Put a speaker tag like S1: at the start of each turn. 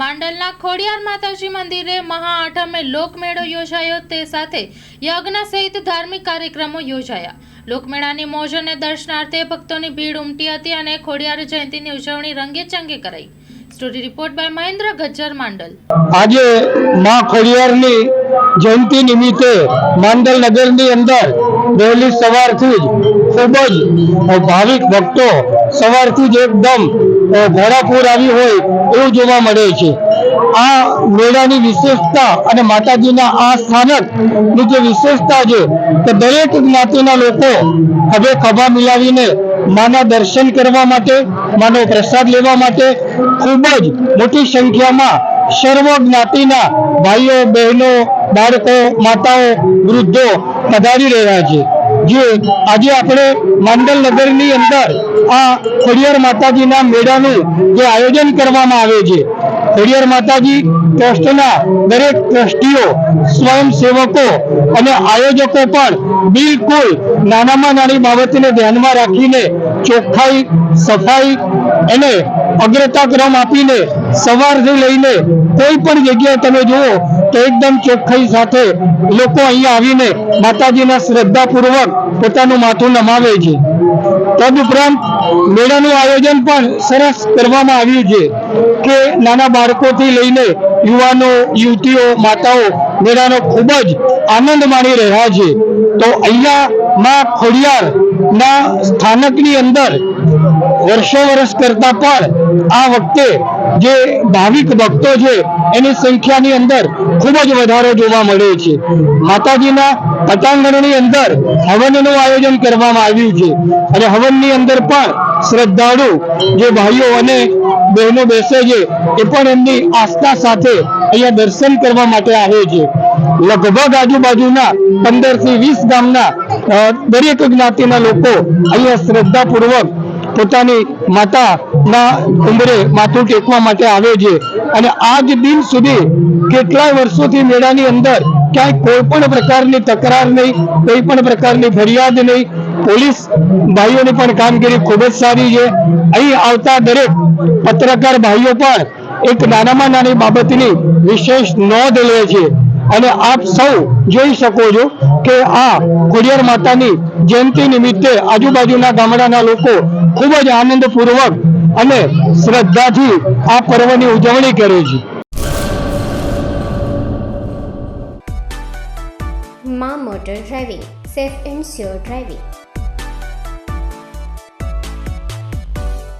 S1: માંડલના ખોડિયાર માતાજી મંદિરે મહા આઠમે લોકમેળો યોજાયો. તે સાથે યજ્ઞ સહિત ધાર્મિક કાર્યક્રમો યોજાયા. લોકમેળાની મોજ અને દર્શનાર્થે ભક્તોની ભીડ ઉમટી હતી અને ખોડિયાર જયંતીની ઉજવણી રંગે ચંગે કરાઈ. Story report by Mahendra Gajjar Mandal.
S2: આજે માં ખોડિયારની જયંતિ નિમિત્તે માંડલ નગરની અંદર વહેલી સવારથી ખૂબ જ ભાવિક ભક્તો સવારથી જ એકદમ ઘોડાપૂર આવી હોય એવું જોવા મળે છે. આ મેળાની વિશેષતા અને માતાજીના આ સ્થાનકની જે વિશેષતા છે કે દરેક જ્ઞાતિના લોકો હવે ખભા મિલાવીને માના દર્શન કરવા માટે, માનો પ્રસાદ લેવા માટે ખૂબ જ મોટી સંખ્યામાં સર્વ જ્ઞાતિના ભાઈઓ, બહેનો, બાળકો, માતાઓ, વૃદ્ધો પધારી રહ્યા છે. જે આજે આપણે માંડલ નગરની અંદર આ ખોડિયાર માતાજીના મેળાનું જે આયોજન કરવામાં આવે છે. ખોડિયાર માતાજી ટ્રસ્ટના દરેક ટ્રસ્ટીઓ, સ્વયંસેવકો અને આયોજકો પણ બિલકુલ નાનામાં નાની બાબતને ધ્યાનમાં રાખીને ચોખ્ખાઈ, સફાઈ અને અગ્રતાક્રમ આપીને સવારથી લઈને કોઈ પણ જગ્યાએ તમે જુઓ તો એકદમ ચોખ્ખાઈ સાથે લોકો અહીંયા આવીને માતાજીના શ્રદ્ધાપૂર્વક પોતાનું માથું નમાવે છે. તદુપરાંત મેળાનું આયોજન પણ સરસ કરવામાં આવ્યું છે કે નાના બાળકોથી લઈને યુવાનો, યુવતીઓ, માતાઓ મેળાનો ખૂબ જ આનંદ માણી રહ્યા છે. તો અહીંયા માં ખોડિયારના સ્થાનકની અંદર વર્ષો વર્ષ કરતા પણ આ વખતે જે ભાવિક ભક્તો છે, એની સંખ્યાની અંદર ખૂબ જ વધારો જોવા મળે છે. માતાજીના પટાંગણની અંદર હવનનું આયોજન કરવામાં આવ્યું છે. અને હવનની અંદર પણ શ્રદ્ધાળુ જે ભાઈઓ અને બહેનો બેસે છે એ પણ એમની આસ્થા સાથે અહીંયા દર્શન કરવા માટે આવે છે. લગભગ આજુબાજુના પંદરથી વીસ ગામના દરેક જ્ઞાતિના લોકો અહીંયા શ્રદ્ધાપૂર્વક પોતાની માતાના ઉંદરે માથું ટેકવા માટે આવે છે. અને આજ દિન સુધી કેટલાય વર્ષોથી મેળાની અંદર ક્યાંય કોઈ પણ પ્રકારની તકરાર નહીં, કોઈ પણ પ્રકારની ફરિયાદ નહીં પોલીસ ભાઈઓની પણ કામગીરી ખૂબ જ સારી છે. અહીં આવતા દરેક પત્રકાર ભાઈઓ પણ એક નાનામાં નાની બાબતની વિશેષ નોંધ લે છે. અને આપ સૌ જોઈ શકો છો કે આ ખોડિયાર માતાની જયંતિ નિમિત્તે આજુબાજુના ગામડાના લોકો ખૂબ જ આનંદપૂર્વક અને શ્રદ્ધાથી આ પર્વની ઉજવણી કરે છે.
S3: મા motor driving, safe and sure driving.